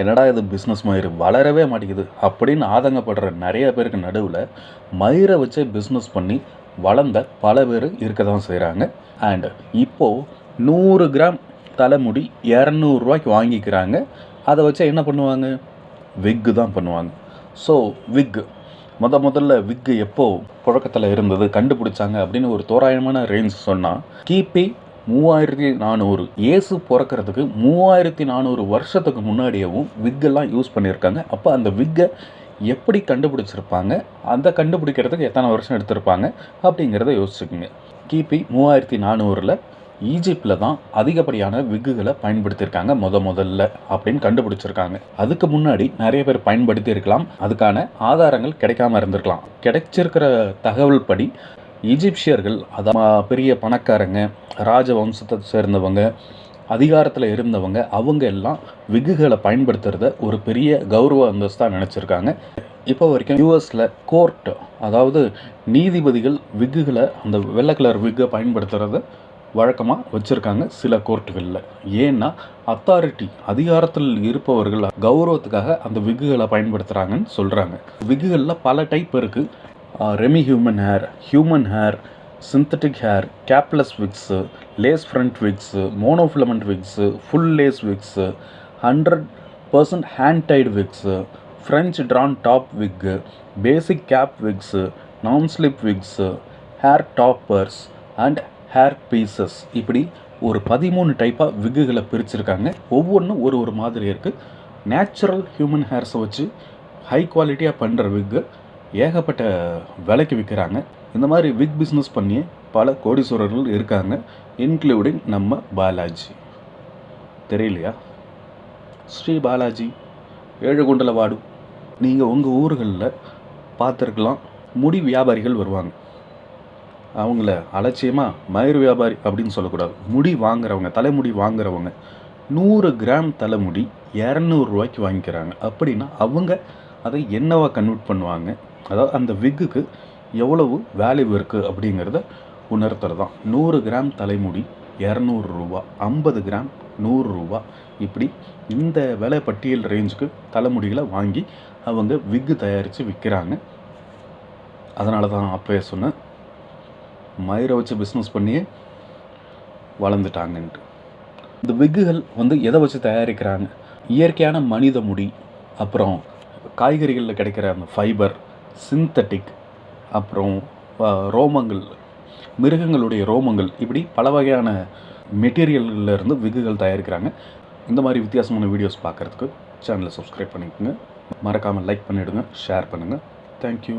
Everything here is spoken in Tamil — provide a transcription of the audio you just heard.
என்னடா இது பிஸ்னஸ் மயிறு? வளரவே மாட்டேங்குது. அப்படின்னு ஆதங்கப்படுற நிறைய பேருக்கு நடுவில் மயிரை வச்சே பிஸ்னஸ் பண்ணி வளர்ந்த பல பேர் இருக்க தான் செய்கிறாங்க அண்டு இப்போது நூறு கிராம் தலைமுடி இரநூறுவாய்க்கு வாங்கிக்கிறாங்க. அதை வச்சு என்ன பண்ணுவாங்க? விக்கு தான் பண்ணுவாங்க. ஸோ விக்கு முத முதல்ல விக்கு எப்போது புழக்கத்தில் இருந்தது? கண்டுபிடிச்சாங்க அப்படின்னு ஒரு தோராயமான ரேஞ்ச் சொன்னால் கிபி மூவாயிரத்தி நானூறு. இயேசு பிறக்கிறதுக்கு மூவாயிரத்தி நானூறு வருஷத்துக்கு முன்னாடியேவும் விக்கெல்லாம் யூஸ் பண்ணியிருக்காங்க. அப்போ அந்த விக்கை எப்படி கண்டுபிடிச்சிருப்பாங்க? அந்த கண்டுபிடிக்கிறதுக்கு எத்தனை வருஷம் எடுத்திருப்பாங்க? அப்படிங்கிறத யோசிச்சுக்கோங்க. கிபி மூவாயிரத்தி நானூறில் ஈஜிப்டில் தான் அதிகப்படியான விக்குகளை பயன்படுத்தியிருக்காங்க முத முதல்ல அப்படின்னு கண்டுபிடிச்சிருக்காங்க. அதுக்கு முன்னாடி நிறைய பேர் பயன்படுத்தி இருக்கலாம். அதுக்கான ஆதாரங்கள் கிடைக்காம இருந்திருக்கலாம். கிடைச்சிருக்கிற தகவல் படி ஈஜிப்சியர்கள் அதான் பெரிய பணக்காரங்க ராஜ வம்சத்தை சேர்ந்தவங்க அதிகாரத்தில் இருந்தவங்க அவங்க எல்லாம் விக்குகளை பயன்படுத்துறத ஒரு பெரிய கௌரவ அந்தஸ்தாக நினச்சிருக்காங்க. இப்போ வரைக்கும் யூஎஸில் கோர்ட் அதாவது நீதிபதிகள் விக்குகளை அந்த வெள்ளை கலர் விக்கை பயன்படுத்துகிறத வழக்கமாக வச்சுருக்காங்க சில கோர்ட்டுகளில். ஏன்னா அத்தாரிட்டி அதிகாரத்தில் இருப்பவர்கள் கௌரவத்துக்காக அந்த விக்குகளை பயன்படுத்துகிறாங்கன்னு சொல்கிறாங்க விக்குகளில் பல டைப் இருக்குது remy human hair human hair synthetic hair capless wigs lace front wigs monofilament wigs full lace wigs hundred percent hand tied wigs French drawn top wig basic cap wigs non slip wigs hair toppers and hair pieces இப்படி ஒரு பதிமூணு டைப்பாக விக்குகளை பிரிச்சிருக்காங்க. ஒவ்வொன்றும் ஒரு ஒரு மாதிரி இருக்குது நேச்சுரல் ஹியூமன் ஹேர்ஸை வச்சு ஹை குவாலிட்டியாக பண்ணுற விக்கு ஏகப்பட்ட விலைக்கு விற்கிறாங்க. இந்த மாதிரி விக் பிஸ்னஸ் பண்ணி பல கோடீஸ்வரர்கள் இருக்காங்க இன்க்ளூடிங் நம்ம பாலாஜி. தெரியலையா? ஸ்ரீ பாலாஜி ஏழுகுண்டல வாடு நீங்கள் உங்கள் ஊர்களில் பார்த்துருக்கலாம் முடி வியாபாரிகள் வருவாங்க. அவங்கள அலட்சியமாக மயிர் வியாபாரி அப்படின்னு சொல்லக்கூடாது. முடி வாங்குறவங்க தலைமுடி வாங்குறவங்க நூறு கிராம் தலைமுடி இரநூறுவாய்க்கு வாங்கிக்கிறாங்க. அப்படின்னா அவங்க அதை என்னவா கன்வெர்ட் பண்ணுவாங்க? அதாவது அந்த விக்குக்கு எவ்வளவு வேல்யூ இருக்குது அப்படிங்கிறத உணர்த்துறது தான் நூறு கிராம் தலைமுடி இரநூறு ரூபா. ஐம்பது கிராம் நூறுரூவா இப்படி இந்த விலை பட்டியல் ரேஞ்சுக்கு தலைமுடிகளை வாங்கி அவங்க விக்கு தயாரித்து விற்கிறாங்க அதனால தான் அப்போயே சொன்னேன் மயிரை வச்சு பிஸ்னஸ் பண்ணியே வளர்ந்துட்டாங்கன்ட்டு. இந்த விக்குகள் வந்து எதை வச்சு தயாரிக்கிறாங்க? இயற்கையான மனித முடி அப்புறம் காய்கறிகளில் கிடைக்கிற அந்த ஃபைபர் சிந்தட்டிக் அப்புறம் ரோமங்கள் மிருகங்களுடைய ரோமங்கள் இப்படி பல வகையான மெட்டீரியல்களில் இருந்து விகுகள் தயாரிக்கிறாங்க. இந்த மாதிரி வித்தியாசமான வீடியோஸ் பார்க்குறதுக்கு சேனலை சப்ஸ்கிரைப் பண்ணிக்கோங்க. மறக்காமல் லைக் பண்ணிவிடுங்க ஷேர் பண்ணுங்கள் தேங்க்யூ